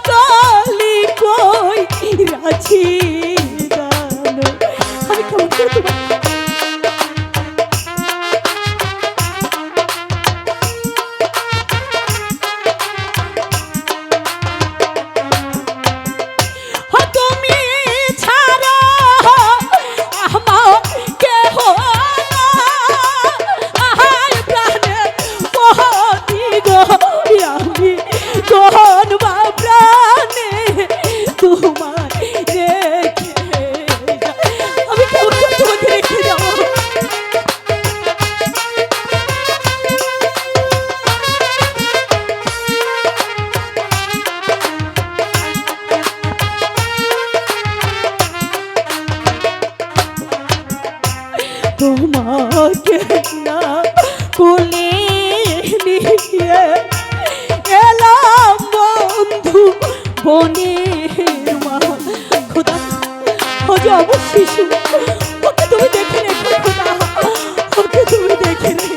কালি কই রাছি আমি কেমন করে তোমার আমাকে না কুলে নিয়ে বন্ধু বনের মা। খোদা হজে অবশেষে তুমি দেখে রেখো তুমি দেখে রেখো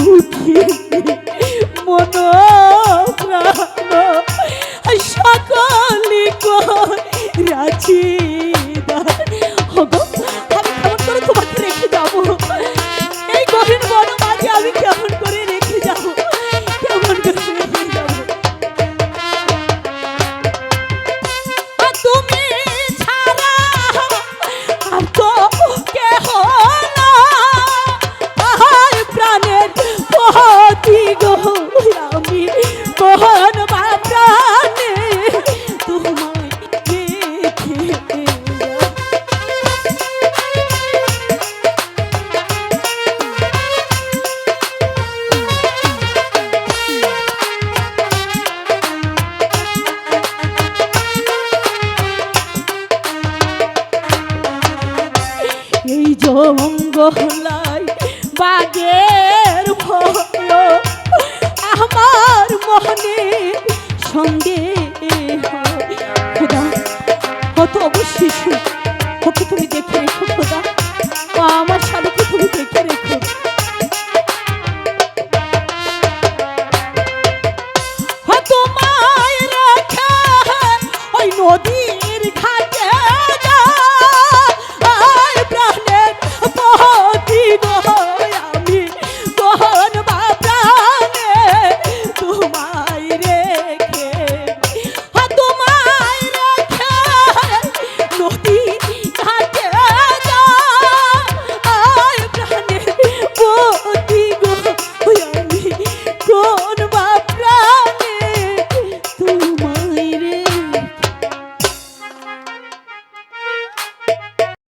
মুখে মনো। কোন বাগানে তোমায় এই জঙ্গলায় বাগের ভয় আমার মহনের সঙ্গে খোদা, কত অবশ্যই ওকে তুমি দেখে রেখো খোদা। আমার স্বামীকে তুমি দেখে রেখো। নদীর ঘাট